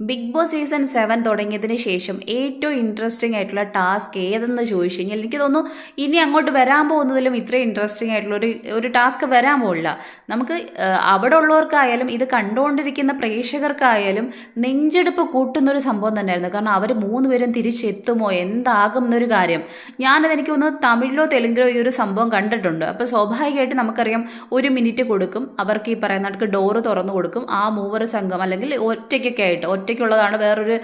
Big boss season seven തുടങ്ങിയതിന് ശേഷം ഏറ്റവും ഇൻട്രസ്റ്റിംഗ് ആയിട്ടുള്ള ടാസ്ക് ഏതെന്ന് ചോദിച്ചു കഴിഞ്ഞാൽ എനിക്ക് തോന്നുന്നു ഇനി അങ്ങോട്ട് വരാൻ പോകുന്നതിലും ഇത്ര ഇൻട്രസ്റ്റിംഗ് ആയിട്ടുള്ള ഒരു ഒരു ടാസ്ക് വരാൻ പോകില്ല നമുക്ക് അവിടെ ഉള്ളവർക്കായാലും ഇത് കണ്ടുകൊണ്ടിരിക്കുന്ന പ്രേക്ഷകർക്കായാലും നെഞ്ചെടുപ്പ് കൂട്ടുന്ന ഒരു സംഭവം തന്നെയായിരുന്നു. കാരണം അവർ മൂന്ന് പേരും തിരിച്ചെത്തുമോ എന്താകും എന്നൊരു കാര്യം. ഞാനത് എനിക്ക് ഒന്ന് തമിഴിലോ തെലുങ്കിലോ ഈ ഒരു സംഭവം കണ്ടിട്ടുണ്ട്. അപ്പോൾ സ്വാഭാവികമായിട്ട് നമുക്കറിയാം ഒരു മിനിറ്റ് കൊടുക്കും. അവർക്ക് ഈ പറയുന്ന ഡോറ് തുറന്നു കൊടുക്കും. ആ മൂവർ സംഘം അല്ലെങ്കിൽ ഒറ്റയ്ക്കൊക്കെ ആയിട്ട് ഒറ്റയ്ക്കുള്ളതാണ് വേറൊരു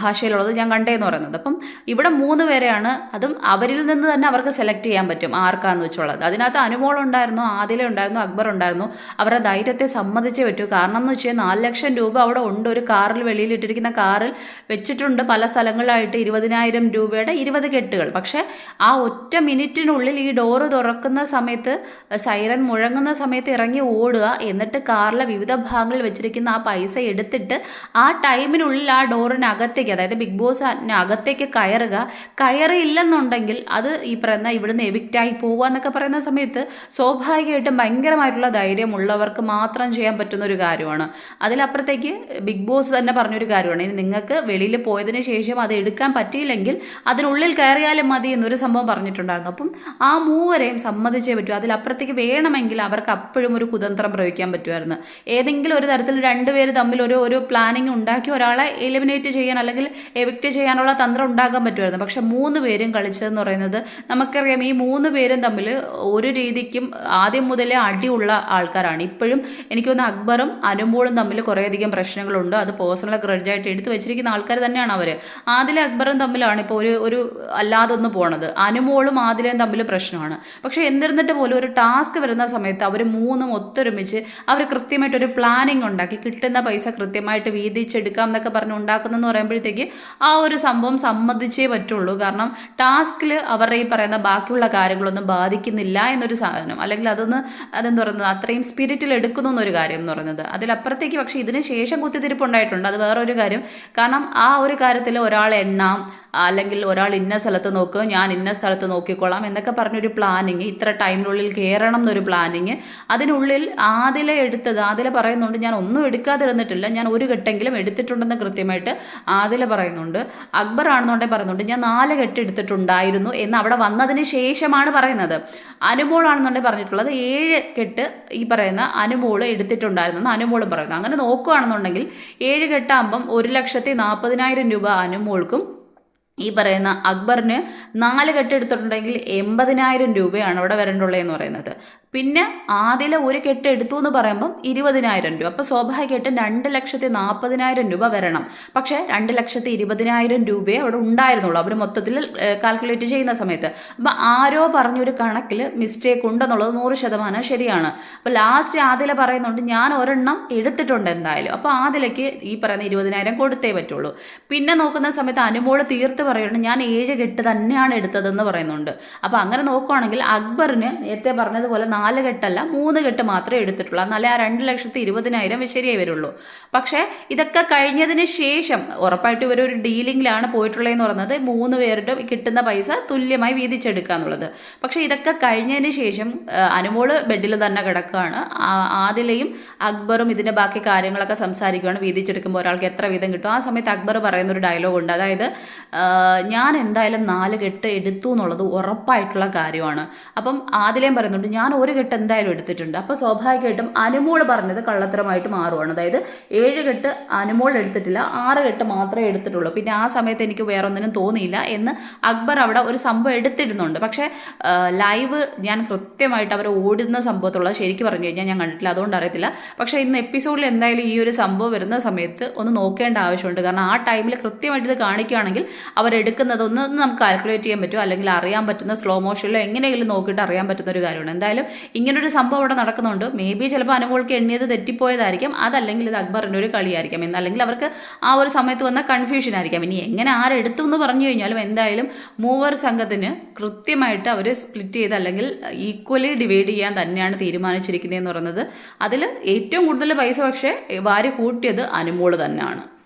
ഭാഷയിലുള്ളത് ഞാൻ കണ്ടേന്ന് പറയുന്നത്. അപ്പം ഇവിടെ മൂന്ന് പേരെയാണ്. അതും അവരിൽ നിന്ന് തന്നെ അവർക്ക് സെലക്ട് ചെയ്യാൻ പറ്റും ആർക്കാന്ന് വെച്ചുള്ളത്. അതിനകത്ത് അനുമോൾ ഉണ്ടായിരുന്നു ആദില ഉണ്ടായിരുന്നു അക്ബർ ഉണ്ടായിരുന്നു. അവരുടെ ധൈര്യത്തെ സമ്മതിച്ചേ പറ്റൂ. കാരണം എന്ന് വെച്ചാൽ നാല് ലക്ഷം രൂപ അവിടെ ഉണ്ട്. ഒരു കാറിൽ വെളിയിൽ ഇട്ടിരിക്കുന്ന കാറിൽ വെച്ചിട്ടുണ്ട് പല സ്ഥലങ്ങളിലായിട്ട് ഇരുപതിനായിരം രൂപയുടെ ഇരുപത് കെട്ടുകൾ. പക്ഷേ ആ ഒറ്റ മിനിറ്റിനുള്ളിൽ ഈ ഡോറ് തുറക്കുന്ന സമയത്ത് സൈറൻ മുഴങ്ങുന്ന സമയത്ത് ഇറങ്ങി ഓടുക. എന്നിട്ട് കാറിലെ വിവിധ ഭാഗങ്ങളിൽ വെച്ചിരിക്കുന്ന ആ പൈസ എടുത്തിട്ട് ആ ടൈമിനുള്ളിൽ ആ ഡോറിനകത്തേക്ക് അതായത് ബിഗ് ബോസ് അകത്തേക്ക് കയറുക. കയറിയില്ലെന്നുണ്ടെങ്കിൽ അത് ഈ പറയുന്ന ഇവിടുന്ന് എവിക്റ്റായി പോവുക എന്നൊക്കെ പറയുന്ന സമയത്ത് സ്വാഭാവികമായിട്ടും ഭയങ്കരമായിട്ടുള്ള ധൈര്യമുള്ളവർക്ക് മാത്രം ചെയ്യാൻ പറ്റുന്ന ഒരു കാര്യമാണ്. അതിലപ്പുറത്തേക്ക് ബിഗ് ബോസ് തന്നെ പറഞ്ഞൊരു കാര്യമാണ്. ഇനി നിങ്ങൾക്ക് വെളിയിൽ പോയതിന് ശേഷം അത് എടുക്കാൻ പറ്റിയില്ലെങ്കിൽ അതിനുള്ളിൽ കയറിയാലും മതി എന്നൊരു സംഭവം പറഞ്ഞിട്ടുണ്ടായിരുന്നു. അപ്പം ആ മൂവരെയും സമ്മതിച്ചേ പറ്റൂ. അതിലപ്പുറത്തേക്ക് വേണമെങ്കിൽ അവർക്ക് അപ്പോഴും ഒരു കുതന്ത്രം പ്രയോഗിക്കാൻ പറ്റുമായിരുന്നു. ഏതെങ്കിലും ഒരു തരത്തിൽ രണ്ടുപേര് തമ്മിൽ ഒരു ഒരു പ്ലാനിങ് ഉണ്ടാക്കി ഒരാളെ എലിമിനേറ്റ് ചെയ്യാൻ അല്ലെങ്കിൽ എവിക്റ്റ് ചെയ്യാനുള്ള തന്ത്രം ഉണ്ടാക്കാൻ പറ്റുമായിരുന്നു. പക്ഷെ മൂന്ന് പേരും കളിച്ചതെന്ന് പറയുന്നത് നമുക്കറിയാം ഈ മൂന്ന് പേരും തമ്മിൽ ഒരു രീതിക്കും ആദ്യം മുതലേ അടിയുള്ള ആൾക്കാരാണ്. ഇപ്പോഴും എനിക്ക് തോന്നുന്നു അക്ബറും അനുമോളും തമ്മിൽ കുറേയധികം പ്രശ്നങ്ങളുണ്ട്. അത് പേഴ്സണൽ ഗ്രഡ്ജായിട്ട് എടുത്തു വെച്ചിരിക്കുന്ന ആൾക്കാർ തന്നെയാണ് അവർ ആദിലെ അക്ബറും തമ്മിലാണ് ഇപ്പോൾ ഒരു ഒരു അല്ലാതെ ഒന്ന് പോണത്. അനുമോളും ആദിലയും തമ്മിൽ പ്രശ്നമാണ്. പക്ഷെ എന്നിരുന്നിട്ട് പോലും ഒരു ടാസ്ക് വരുന്ന സമയത്ത് അവർ മൂന്നും ഒത്തൊരുമിച്ച് അവർ കൃത്യമായിട്ട് ഒരു പ്ലാനിങ് ഉണ്ടാക്കി. കിട്ടുന്ന പൈസ കൃത്യമായിട്ട് വീതിച്ചെടുക്കാം എന്നൊക്കെ പറഞ്ഞ് ഉണ്ടാക്കുന്നതെന്ന് പറയുമ്പോഴത്തേക്ക് ആ ഒരു സംഭവം സമ്മതിച്ചേ പറ്റുള്ളൂ. കാരണം ടാസ്കിൽ അവരുടെ ഈ പറയുന്ന ബാക്കിയുള്ള കാര്യങ്ങളൊന്നും ബാധിക്കുന്നില്ല എന്നൊരു സാധനം. അല്ലെങ്കിൽ അതൊന്ന് അതെന്ന് പറയുന്നത്? അത്രയും സ്പിരിറ്റിൽ എടുക്കുന്നു എന്നൊരു കാര്യം എന്ന് പറയുന്നത്. അതിലപ്പുറത്തേക്ക് പക്ഷേ ഇതിന് ശേഷം കുത്തിത്തിരിപ്പ് ഉണ്ടായിട്ടുണ്ട്. അത് വേറൊരു കാര്യം. കാരണം ആ ഒരു കാര്യത്തിൽ ഒരാൾ എണ്ണാം. അല്ലെങ്കിൽ ഒരാൾ ഇന്ന സ്ഥലത്ത് നോക്കുക ഞാൻ ഇന്ന സ്ഥലത്ത് നോക്കിക്കോളാം എന്നൊക്കെ പറഞ്ഞൊരു പ്ലാനിങ് ഇത്ര ടൈമിനുള്ളിൽ കയറണം എന്നൊരു പ്ലാനിങ് അതിനുള്ളിൽ ആദില എടുത്തത്. ആദില പറയുന്നുണ്ട് ഞാൻ ഒന്നും എടുക്കാതിരുന്നിട്ടില്ല ഞാൻ ഒരു കെട്ടെങ്കിലും എടുത്തിട്ടുണ്ടെന്ന് കൃത്യമായിട്ട് ആദില പറയുന്നുണ്ട്. അക്ബർ ആണെന്നുണ്ടെങ്കിൽ പറയുന്നുണ്ട് ഞാൻ നാല് കെട്ട് എടുത്തിട്ടുണ്ടായിരുന്നു എന്ന് അവിടെ വന്നതിന് ശേഷമാണ് പറയുന്നത്. അനുമോൾ ആണെന്നുണ്ടെങ്കിൽ പറഞ്ഞിട്ടുള്ളത് ഏഴ് കെട്ട് ഈ പറയുന്ന അനുമോൾ എടുത്തിട്ടുണ്ടായിരുന്നു എന്ന് അനുമോളും പറയുന്നു. അങ്ങനെ നോക്കുകയാണെന്നുണ്ടെങ്കിൽ ഏഴ് കെട്ടാകുമ്പം ഒരു ലക്ഷത്തി നാൽപ്പതിനായിരം രൂപ അനുമോൾക്കും ഈ പറയുന്ന അക്ബറിന് നാല് കെട്ട് എടുത്തിട്ടുണ്ടെങ്കിൽ എൺപതിനായിരം രൂപയാണ് അവിടെ വരേണ്ടുള്ളതെന്ന് പറയുന്നത്. പിന്നെ ആദ്യത്തെ ഒരു കെട്ട് എടുത്തു എന്ന് പറയുമ്പം ഇരുപതിനായിരം രൂപ. അപ്പോൾ സ്വാഭാവികമായിട്ടും രണ്ട് ലക്ഷത്തി നാൽപ്പതിനായിരം രൂപ വരണം. പക്ഷേ രണ്ട് ലക്ഷത്തി ഇരുപതിനായിരം രൂപയെ അവിടെ ഉണ്ടായിരുന്നുള്ളൂ. അവർ മൊത്തത്തിൽ കാൽക്കുലേറ്റ് ചെയ്യുന്ന സമയത്ത്. അപ്പം ആരോ പറഞ്ഞൊരു കണക്കിൽ മിസ്റ്റേക്ക് ഉണ്ടെന്നുള്ളത് നൂറ് ശതമാനം ശരിയാണ്. അപ്പോൾ ലാസ്റ്റ് ആദില പറയുന്നുണ്ട് ഞാൻ ഒരെണ്ണം എടുത്തിട്ടുണ്ട് എന്തായാലും. അപ്പോൾ ആദിലയ്ക്ക് ഈ പറയുന്ന ഇരുപതിനായിരം കൊടുത്തേ പറ്റുള്ളൂ. പിന്നെ നോക്കുന്ന സമയത്ത് അനുമോൾ തീർത്ത് പറയുന്നുണ്ട് ഞാൻ ഏഴ് കെട്ട് തന്നെയാണ് എടുത്തതെന്ന് പറയുന്നുണ്ട്. അപ്പോൾ അങ്ങനെ നോക്കുവാണെങ്കിൽ അക്ബറിന് നേരത്തെ പറഞ്ഞതുപോലെ നാല് കെട്ടല്ല മൂന്ന് കെട്ട് മാത്രമേ എടുത്തിട്ടുള്ളൂ. എന്നാലേ ആ രണ്ട് ലക്ഷത്തി ഇരുപതിനായിരം ശരിയായി വരുള്ളൂ. പക്ഷേ ഇതൊക്കെ കഴിഞ്ഞതിന് ശേഷം ഉറപ്പായിട്ട് ഇവരൊരു ഡീലിങ്ങിലാണ് പോയിട്ടുള്ളതെന്ന് പറഞ്ഞത് മൂന്ന് പേരുടെ കിട്ടുന്ന പൈസ തുല്യമായി വീതിച്ചെടുക്കുക എന്നുള്ളത്. പക്ഷേ ഇതൊക്കെ കഴിഞ്ഞതിന് ശേഷം അനുമോൾ ബെഡിൽ തന്നെ കിടക്കുകയാണ്. ആദിലയും അക്ബറും ഇതിന്റെ ബാക്കി കാര്യങ്ങളൊക്കെ സംസാരിക്കുകയാണ്. വീതിച്ചെടുക്കുമ്പോൾ ഒരാൾക്ക് എത്ര വീതം കിട്ടും? ആ സമയത്ത് അക്ബർ പറയുന്ന ഒരു ഡയലോഗ് ഉണ്ട്. അതായത് ഞാൻ എന്തായാലും നാല് കെട്ട് എടുത്തു എന്നുള്ളത് ഉറപ്പായിട്ടുള്ള കാര്യമാണ്. അപ്പം ആദിലയും പറയുന്നുണ്ട് ഞാൻ ഒരു കെട്ട് എന്തായാലും എടുത്തിട്ടുണ്ട്. അപ്പോൾ സ്വാഭാവികമായിട്ടും അനുമോൾ പറഞ്ഞത് കള്ളത്തരമായിട്ട് മാറുവാണ്. അതായത് ഏഴ് കെട്ട് അനുമോൾ എടുത്തിട്ടില്ല ആറ് കെട്ട് മാത്രമേ എടുത്തിട്ടുള്ളൂ. പിന്നെ ആ സമയത്ത് എനിക്ക് വേറൊന്നിനും തോന്നിയില്ല എന്ന് അക്ബർ അവിടെ ഒരു സംഭവം എടുത്തിരുന്നുണ്ട് പക്ഷേ ലൈവ് ഞാൻ കൃത്യമായിട്ട് അവർ ഓടുന്ന സംഭവത്തുള്ള ശരിക്കും പറഞ്ഞു കഴിഞ്ഞാൽ ഞാൻ കണ്ടിട്ടില്ല. അതുകൊണ്ട് അറിയത്തില്ല. പക്ഷേ ഇന്ന് എപ്പിസോഡിൽ എന്തായാലും ഈ ഒരു സംഭവം വരുന്ന സമയത്ത് ഒന്ന് നോക്കേണ്ട ആവശ്യമുണ്ട്. കാരണം ആ ടൈമിൽ കൃത്യമായിട്ട് ഇത് കാണിക്കുകയാണെങ്കിൽ അവരെടുക്കുന്നതൊന്ന് നമുക്ക് കാൽക്കുലേറ്റ് ചെയ്യാൻ പറ്റും അല്ലെങ്കിൽ അറിയാൻ പറ്റുന്ന സ്ലോ മോഷനിലോ എങ്ങനെയെങ്കിലും നോക്കിയിട്ട് അറിയാൻ പറ്റുന്ന ഒരു കാര്യമാണ്. എന്തായാലും ഇങ്ങനൊരു സംഭവം അവിടെ നടക്കുന്നുണ്ട്. മേ ബി ചിലപ്പോൾ അനുമോൾക്ക് എണ്ണിയത് തെറ്റിപ്പോയതായിരിക്കും. അതല്ലെങ്കിൽ ഇത് അക്ബറിന്റെ ഒരു കളിയായിരിക്കും. എന്നല്ലെങ്കിൽ അവർക്ക് ആ ഒരു സമയത്ത് വന്ന കൺഫ്യൂഷൻ ആയിരിക്കാം. ഇനി എങ്ങനെ ആരെടുത്തു എന്ന് പറഞ്ഞു കഴിഞ്ഞാലും എന്തായാലും മൂവർ സംഘത്തിന് കൃത്യമായിട്ട് അവർ സ്പ്ലിറ്റ് ചെയ്ത് അല്ലെങ്കിൽ ഈക്വലി ഡിവൈഡ് ചെയ്യാൻ തന്നെയാണ് തീരുമാനിച്ചിരിക്കുന്നതെന്ന് പറയുന്നത്. അതിൽ ഏറ്റവും കൂടുതൽ പൈസ പക്ഷേ വാരി കൂട്ടിയത് അനുമോൾ തന്നെയാണ്.